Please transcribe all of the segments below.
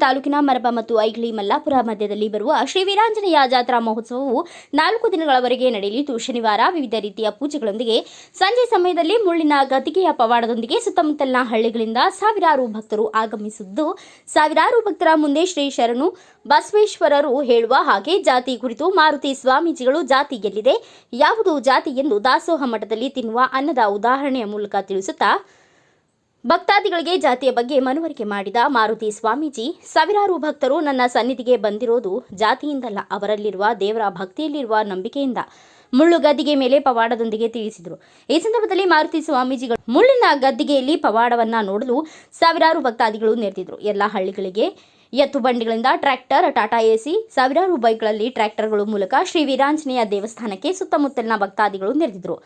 ತಾಲೂಕಿನ ಮರಬ ಮತ್ತು ಐಗ್ಲಿ ಮಲ್ಲಾಪುರ ಮಧ್ಯದಲ್ಲಿ ಬರುವ ಶ್ರೀ ವೀರಾಂಜನೇಯ ಜಾತ್ರಾ ಮಹೋತ್ಸವವು ನಾಲ್ಕು ದಿನಗಳವರೆಗೆ ನಡೆಯಲಿದ್ದು, ಶನಿವಾರ ವಿವಿಧ ರೀತಿಯ ಪೂಜೆಗಳೊಂದಿಗೆ ಸಂಜೆ ಸಮಯದಲ್ಲಿ ಮುಳ್ಳಿನ ಗದ್ದಿಗೆಯ ಪವಾಡದೊಂದಿಗೆ ಸುತ್ತಮುತ್ತಲಿನ ಹಳ್ಳಿಗಳಿಂದ ಸಾವಿರಾರು ಭಕ್ತರು ಆಗಮಿಸಿದ್ದು, ಸಾವಿರಾರು ಭಕ್ತರ ಮುಂದೆ ಶ್ರೀ ಶರಣು ಬಸವೇಶ್ವರರು ಹೇಳುವ ಹಾಗೆ ಜಾತಿ ಕುರಿತು ಮಾರುತಿ ಸ್ವಾಮೀಜಿಗಳು ಜಾತಿ ಎಲ್ಲಿದೆ, ಯಾವುದು ಜಾತಿ ಎಂದು ದಾಸೋಹ ಮಠದಲ್ಲಿ ತಿನ್ನುವ ಅನ್ನದ ಉದಾಹರಣೆಯ ಮೂಲಕ ತಿಳಿಸುತ್ತಾ ಭಕ್ತಾದಿಗಳಿಗೆ ಜಾತಿಯ ಬಗ್ಗೆ ಮನವರಿಕೆ ಮಾಡಿದ ಮಾರುತಿ ಸ್ವಾಮೀಜಿ, ಸಾವಿರಾರು ಭಕ್ತರು ನನ್ನ ಸನ್ನಿಧಿಗೆ ಬಂದಿರೋದು ಜಾತಿಯಿಂದಲ್ಲ, ಅವರಲ್ಲಿರುವ ದೇವರ ಭಕ್ತಿಯಲ್ಲಿರುವ ನಂಬಿಕೆಯಿಂದ. ಮುಳ್ಳು ಗದ್ದಿಗೆ ಮೇಲೆ ಪವಾಡದೊಂದಿಗೆ ತಿಳಿಸಿದರು. ಈ ಸಂದರ್ಭದಲ್ಲಿ ಮಾರುತಿ ಸ್ವಾಮೀಜಿಗಳು ಮುಳ್ಳಿನ ಗದ್ದಿಗೆಯಲ್ಲಿ ಪವಾಡವನ್ನ ನೋಡಲು ಸಾವಿರಾರು ಭಕ್ತಾದಿಗಳು ನೆರೆದಿದ್ರು. ಎಲ್ಲ ಹಳ್ಳಿಗಳಿಗೆ ಎತ್ತು ಬಂಡಿಗಳಿಂದ ಟ್ರ್ಯಾಕ್ಟರ್, ಟಾಟಾ ಎಸಿ ಸಾವಿರಾರು ಬೈಕ್ಗಳಲ್ಲಿ ಟ್ರ್ಯಾಕ್ಟರ್ಗಳು ಮೂಲಕ ಶ್ರೀ ವೀರಾಂಜನೇಯ ದೇವಸ್ಥಾನಕ್ಕೆ ಸುತ್ತಮುತ್ತಲಿನ ಭಕ್ತಾದಿಗಳು ನೆರೆದಿದ್ರು.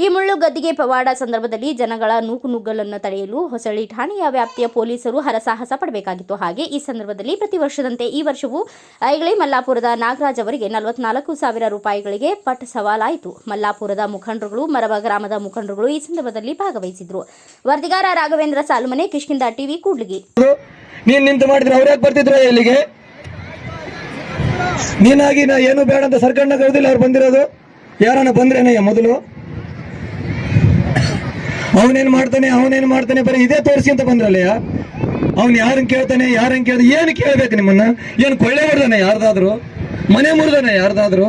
ಈ ಮುಳ್ಳು ಗದ್ದಿಗೆ ಪವಾಡ ಸಂದರ್ಭದಲ್ಲಿ ಜನಗಳ ನೂಕುನುಗ್ಗಲನ್ನು ತಡೆಯಲು ಹೊಸಳ್ಳಿ ಠಾಣೆಯ ವ್ಯಾಪ್ತಿಯ ಪೊಲೀಸರು ಹರಸಾಹಸ ಪಡಬೇಕಾಗಿತ್ತು. ಹಾಗೆ ಈ ಸಂದರ್ಭದಲ್ಲಿ ಪ್ರತಿ ವರ್ಷದಂತೆ ಈ ವರ್ಷವೂ ಐಗಳೇ ಮಲ್ಲಾಪುರದ ನಾಗರಾಜ್ ಅವರಿಗೆ ನಲವತ್ನಾಲ್ಕು ಸಾವಿರ ರೂಪಾಯಿಗಳಿಗೆ ಪಟ್ ಸವಾಲಾಯಿತು. ಮಲ್ಲಾಪುರದ ಮುಖಂಡರುಗಳು ಮರಬ ಗ್ರಾಮದ ಮುಖಂಡರುಗಳು ಈ ಸಂದರ್ಭದಲ್ಲಿ ಭಾಗವಹಿಸಿದ್ರು. ವರದಿಗಾರ ರಾಘವೇಂದ್ರ ಸಾಲುಮನೆ ಕಿಷ್ಕಿಂದ ಟಿವಿ, ಕೂಡ್ಲಿಗಿ. ಬರ್ತಿದ್ರು ನೀನಾಗಿ ನಾ ಏನು ಬೇಡ ಅಂತ ಸರ್ಕಾರನ ಕರೆದಿಲ್ಲ ಅವ್ರು ಬಂದಿರೋದು? ಯಾರನ್ನ ಬಂದ್ರೇನಯ್ಯ ಮೊದಲು? ಅವನೇನ್ ಮಾಡ್ತಾನೆ ಅವನೇನ್ ಮಾಡ್ತಾನೆ, ಬರೀ ಇದೇ ತೋರಿಸಿ ಅಂತ ಬಂದ್ರಲ್ಲಯ್ಯ ಅವ್ನು ಯಾರನ್ನ ಕೇಳ್ತಾನೆ ಯಾರನ್ನ ಕೇಳ್ದ, ಏನು ಕೇಳ್ಬೇಕು ನಿಮ್ಮನ್ನ? ಏನ್ ಕೊಳ್ಳೆ ಹೊಡ್ದಾನೆ ಯಾರ್ದಾದ್ರು? ಮನೆ ಮುರಿದಾನೆ ಯಾರ್ದಾದ್ರು?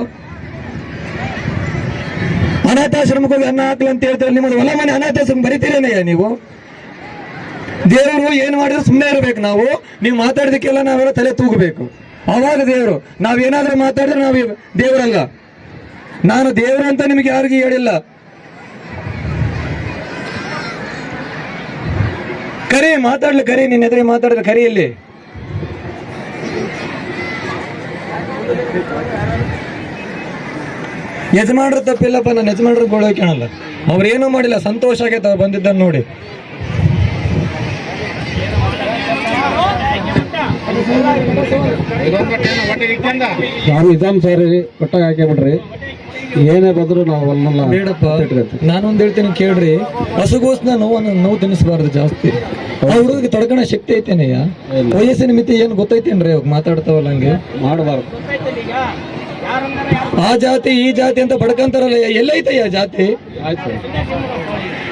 ಅನಾಥಾಶ್ರಮಕ್ಕೆ ಹೋಗಿ ಅನ್ನ ಹಾಕ್ಲಿ ಅಂತ ಹೇಳ್ತಾರೆ ನಿಮ್ಮದು ಹೊಲ ಮನೆ ಅನಾಥಾಶ್ರಮ ಬರಿತೀರೇನಯ್ಯ ನೀವು? ದೇವರು ಏನ್ ಮಾಡಿದ್ರು ಸುಮ್ಮನೆ ಇರಬೇಕು ನಾವು, ನೀವು ಮಾತಾಡೋದಕ್ಕೆಲ್ಲ ನಾವೆಲ್ಲ ತಲೆ ತೂಗಬೇಕು. ಅವಾಗ ದೇವರು ನಾವೇನಾದ್ರೂ ಮಾತಾಡಿದ್ರೆ ನಾವು ದೇವರಲ್ಲ. ನಾನು ದೇವರು ಅಂತ ನಿಮಗೆ ಯಾರಿಗೂ ಹೇಳಿಲ್ಲ. ಕರಿ ಮಾತಾಡ್ಲಿ, ಕರಿ, ನಿನ್ನ ಎದುರಿ ಮಾತಾಡಿದ್ರೆ ಕರಿ ಇಲ್ಲಿ ಯಜಮಾನ್ರ ತಪ್ಪಿಲ್ಲಪ್ಪ ನಾನು ಯಜಮಾನ್ರ ಗೋಳ ಕಾಣಲ್ಲ ಅವ್ರೇನೂ ಮಾಡಿಲ್ಲ, ಸಂತೋಷ ಆಗೈತೆ ಅವ್ರು ಬಂದಿದ್ದನ್ನು ನೋಡಿ. ಯಾರು ಇದಾಮ್ ಸರ್, ಕೊಟ್ಟಾಗ ಹಾಕಿ ಬಿಡ್ರಿ ಏನೇ ಬಂದ್ರು ನಾವು ನಾನು ಬೇಡಪ್ಪ ನಾನೊಂದು ಹೇಳ್ತೀನಿ ಕೇಳ್ರಿ. ಹಸುಗೋಸ್ನ ನೋವನ್ನು ನೋವು ತಿನ್ನಿಸಬಾರ್ದು ಜಾಸ್ತಿ. ಆ ಹುಡುಗಿಗೆ ತಡ್ಕಣ ಶಕ್ತಿ ಐತೇನಯ್ಯ ವಯಸ್ಸಿನ ಮಿತಿ ಏನು ಗೊತ್ತೈತೇನ್ರಿ ಅವಾಗ ಮಾತಾಡ್ತಾವಲ್ಲ ಹಂಗೆ? ಮಾಡಬಾರ್ದು. ಆ ಜಾತಿ ಈ ಜಾತಿ ಅಂತ ಬಡ್ಕಂತಾರಲ್ಲ ಎಲ್ಲೈತಯ್ಯ ಜಾತಿ?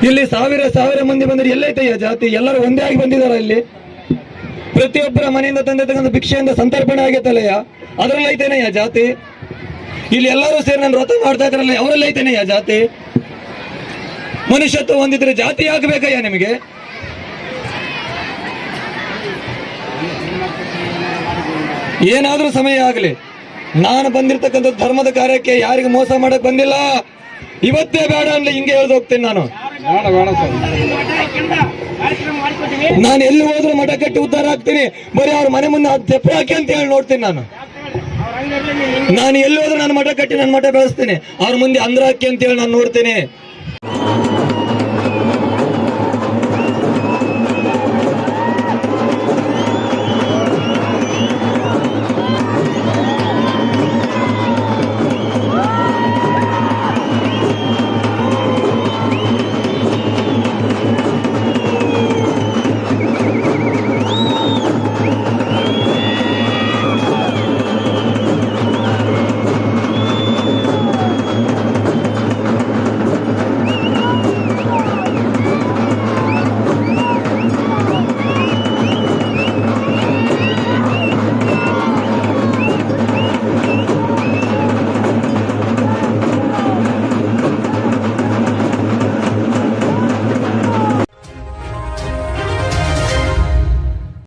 ಇಲ್ಲಿ ಸಾವಿರ ಸಾವಿರ ಮಂದಿ ಬಂದ್ರೆ ಎಲ್ಲೈತಯ್ಯ ಜಾತಿ? ಎಲ್ಲರೂ ಒಂದೇ ಆಗಿ ಬಂದಿದಾರ ಇಲ್ಲಿ? ಪ್ರತಿಯೊಬ್ಬರ ಮನೆಯಿಂದ ತಂದೆ ತಗೊಂಡು ಭಿಕ್ಷೆಯಿಂದ ಸಂತರ್ಪಣೆ ಆಗೈತಲ್ಲಯ್ಯ ಅದ್ರಲ್ಲಿ ಐತೇನಯ್ಯ ಜಾತಿ? ಇಲ್ಲಿ ಎಲ್ಲರೂ ಸೇರಿ ನಾನು ವ್ರತ ಮಾಡ್ತಾ ಇದ್ರಲ್ಲ ಅವರಲ್ಲಿ ಐತೇನಯ್ಯ ಜಾತಿ? ಮನುಷ್ಯತ್ವ ಹೊಂದಿದ್ರೆ ಜಾತಿ ಆಗ್ಬೇಕಯ್ಯ ನಿಮಗೆ? ಏನಾದ್ರೂ ಸಮಯ ಆಗಲಿ. ನಾನು ಬಂದಿರ್ತಕ್ಕಂಥ ಧರ್ಮದ ಕಾರ್ಯಕ್ಕೆ ಯಾರಿಗೂ ಮೋಸ ಮಾಡಕ್ ಬಂದಿಲ್ಲ. ಇವತ್ತೇ ಬೇಡ ಅಂದ್ರೆ ಹಿಂಗೆ ಹೇಳ್ದು ಹೋಗ್ತೇನೆ ನಾನು. ನಾನು ಎಲ್ಲಿ ಹೋದ್ರೂ ಮಠ ಕಟ್ಟಿ ಉದ್ದಾರ ಆಗ್ತೀನಿ. ಬರೀ ಅವ್ರ ಮನೆ ಮುಂದೆ ಅದು ತೆಪ್ಪೆ ಹಾಕಿ ಅಂತ ಹೇಳಿ ನೋಡ್ತೀನಿ ನಾನು. ನಾನು ಎಲ್ಲಿ ಹೋದ್ರೆ ನಾನು ಮಠ ಕಟ್ಟಿ ನನ್ನ ಮಠ ಬೆಳೆಸ್ತೇನೆ. ಅವ್ರ ಮುಂದೆ ಅಂದ್ರ ಅಂತ ಹೇಳಿ ನಾನು ನೋಡ್ತೀನಿ.